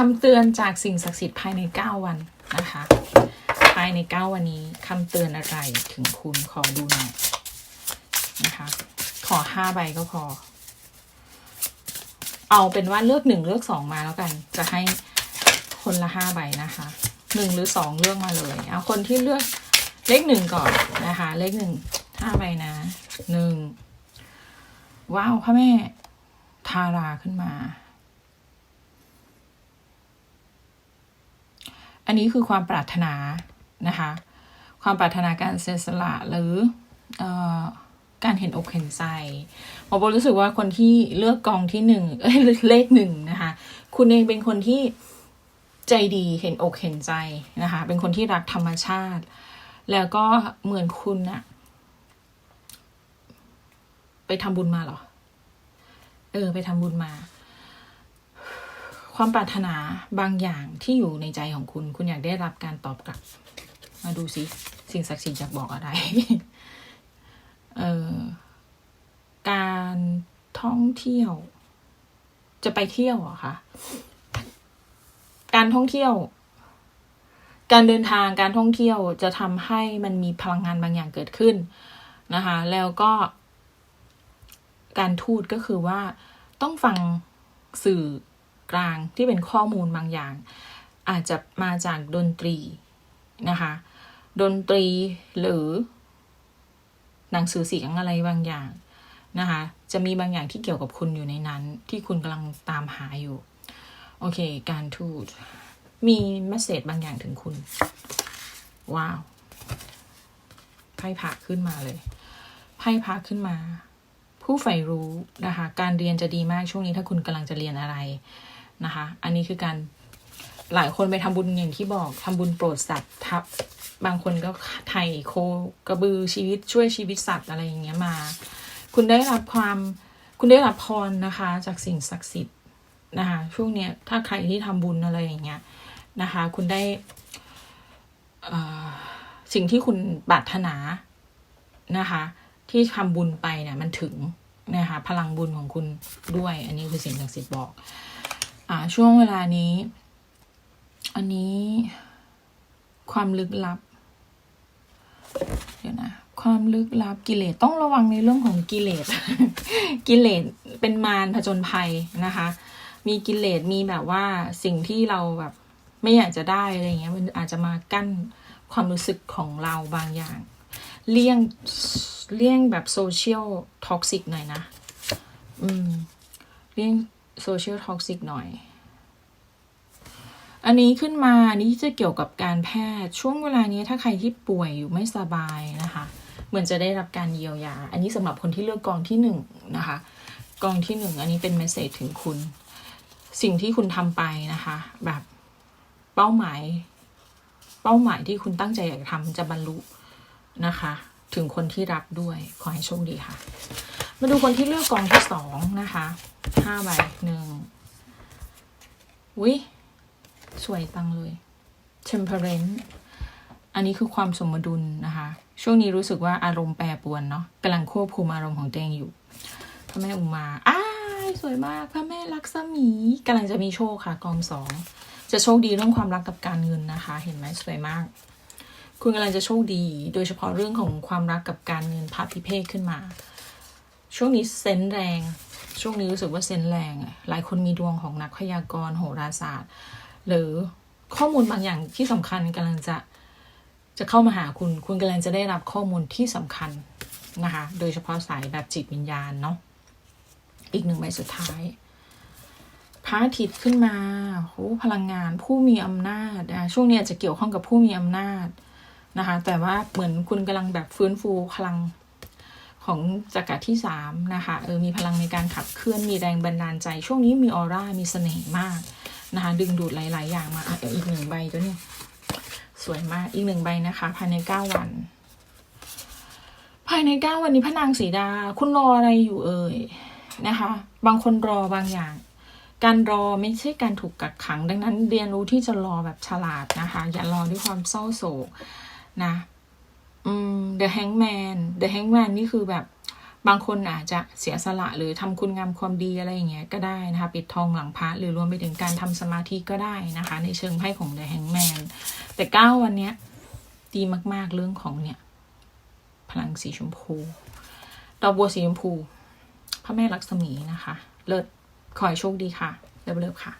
คำเตือนจากสิ่งศักดิ์สิทธิ์ภายใน 9 วันนะคะ ภายใน 9 วันนี้คำเตือนอะไรถึงคุณขอดูหน่อยนะคะ ขอ 5 ใบก็พอ เอาเป็นว่าเลือกหนึ่งเลือกสองมาแล้วกัน จะให้คนละห้าใบนะคะหนึ่งหรือสองเลือกมาเลย เอาคนที่เลือกเลขหนึ่งก่อนนะคะ เลขหนึ่งห้าใบนะหนึ่งว้าวพระแม่ทาราขึ้นมา อันนี้คือความปรารถนานะคะ ความปรารถนาการเสียสละหรือออการเห็นอกเห็นใจหมอโบรู้สึกว่าคนที่เลือกกองที่หนึ่งเอ้ยเลขหนึ่งนะคะ คุณเองเป็นคนที่ใจดีเห็นอกเห็นใจนะคะ เป็นคนที่รักธรรมชาติ แล้วก็เหมือนคุณอะไปทำบุญมาเหรอ เออ ไปทำบุญมา ความปรารถนาบางอย่างที่อยู่ในใจของคุณ คุณอยากได้รับการตอบกลับ มาดูสิ สิ่งศักดิ์สิทธิ์อยากบอกอะไร เอ่อ การท่องเที่ยว จะไปเที่ยวเหรอคะ การท่องเที่ยว การเดินทาง การท่องเที่ยวจะทำให้มันมีพลังงานบางอย่างเกิดขึ้นนะคะ แล้วก็ การทูตก็คือว่าต้องฟังสื่อ กลางที่เป็นข้อมูลบางอย่าง อาจจะมาจากดนตรีนะคะดนตรีหรือ หนังสือเสียงอะไรบางอย่างนะคะจะมีบางอย่างที่เกี่ยวกับคุณอยู่ในนั้น ที่คุณกำลังตามหาอยู่ โอเค การทูตมีเมสเซจบางอย่างถึงคุณ ว้าวไพ่พระขึ้นมาเลยไพ่พระขึ้นมา ผู้ใฝ่รู้นะคะ การเรียนจะดีมากช่วงนี้ถ้าคุณกำลังจะเรียนอะไร นะคะ อันนี้คือการหลายคนไปทำบุญอย่างที่บอกทำบุญโปรดสัตว์ทับบางคนก็ไถ่โคกระบือชีวิตช่วยชีวิตสัตว์อะไรอย่างเงี้ยมา คุณได้รับความคุณได้รับพรนะคะ จากสิ่งศักดิ์สิทธิ์นะคะช่วงเนี้ยถ้าใครที่ทำบุญอะไรอย่างเงี้ยนะคะ คุณได้สิ่งที่คุณปรารถนานะคะ ที่ทำบุญไปเนี่ยมันถึงนะคะพลังบุญของคุณด้วย อันนี้คือสิ่งศักดิ์สิทธิ์บอก อ่าช่วงเวลานี้ อันนี้ความลึกลับ เดี๋ยวนะ ความลึกลับกิเลสต้องระวังในเรื่องของกิเลส กิเลสเป็นมารผจญภัยนะคะ มีกิเลสมีแบบว่าสิ่งที่เราแบบ ไม่อยากจะได้อะไรเงี้ย มันอาจจะมากั้นความรู้สึกของเราบางอย่าง เลี่ยงเลี่ยงแบบโซเชียลท็อกซิกหน่อยนะ อืม เลี่ยง โซเชียลท็อกซิกหน่อย อันนี้ขึ้นมานนี้จะเกี่ยวกับการแพทย์ช่วงเวลานี้ถ้าใครที่ป่วยอยู่ไม่สบายนะคะ เหมือนจะได้รับการเยียวยา อันนี้สำหรับคนที่เลือกกองที่หนึ่งนะคะ กองที่หนึ่งอันนี้เป็นเมสเซจถึงคุณ สิ่งที่คุณทำไปนะคะ แบบเป้าหมาย เป้าหมายที่คุณตั้งใจอยากทำจะบรรลุนะคะ ถึงคนที่รับด้วยขอให้โชคดีค่ะ มาดูคนที่เลือกกองที่สองนะคะ ห้าใบหนึ่งวิสวยตังเลย temperance อันนี้คือความสมดุลนะคะ ช่วงนี้รู้สึกว่าอารมณ์แปรปรวนเนาะกำลังควบคุมอารมณ์ของตัวเองอยู่พระแม่อุมาอ้าสวยมากพระแม่ลักษมีกำลังจะมีโชคค่ะ กองสองจะโชคดีเรื่องความรักกับการเงินนะคะ เห็นไหมสวยมาก คุณกำลังจะโชคดี โดยเฉพาะเรื่องของความรักกับการเงินพาพิเพศขึ้นมา ช่วงนี้เซนแรง ช่วงนี้รู้สึกว่าเซนแรงอะหลายคนมีดวงของนักพยากรณ์โหราศาสตร์ หรือข้อมูลบางอย่างที่สำคัญกำลังจะจะเข้ามาหาคุณ คุณกำลังจะได้รับข้อมูลที่สำคัญนะคะ โดยเฉพาะสายแบบจิตวิญญาณเนาะ อีกหนึ่งใบสุดท้ายพระอาทิตย์ขึ้นมาโหพลังงานผู้มีอำนาจนะช่วงนี้อาจจะเกี่ยวข้องกับผู้มีอำนาจนะคะ แต่ว่าเหมือนคุณกำลังแบบฟื้นฟูพลัง ของจักรที่สามนะคะเออมีพลังในการขับเคลื่อนมีแรงบันดาลใจ ช่วงนี้มีออร่ามีเสน่ห์มากนะคะดึงดูดหลาย ๆ อย่างมาอะเดี๋ยวอีกหนึ่งใบตัวนี้สวยมากอีกหนึ่งใบนะคะภายในเก้าวัน ภายในเก้าวันนี้พระนางสีดา คุณรออะไรอยู่เอ่ยนะคะ บางคนรอบางอย่าง การรอไม่ใช่การถูกกักขัง ดังนั้นเรียนรู้ที่จะรอแบบฉลาดนะคะ อย่ารอด้วยความเศร้าโศกนะ อืม The Hangman The Hangman นี่คือแบบบางคนอาจจะเสียสละหรือทำคุณงามความดีอะไรอย่างเงี้ยก็ได้นะคะ ปิดทองหลังพระหรือรวมไปถึงการทำสมาธิก็ได้นะคะ ในเชิงไพ่ของ The Hangman แต่เก้าวันเนี้ยดีมากๆเรื่องของเนี่ย พลังสีชมพูดอกบัวสีชมพูพระแม่ลักษมีนะคะ เลิศขอให้โชคดีค่ะเลิฟๆค่ะ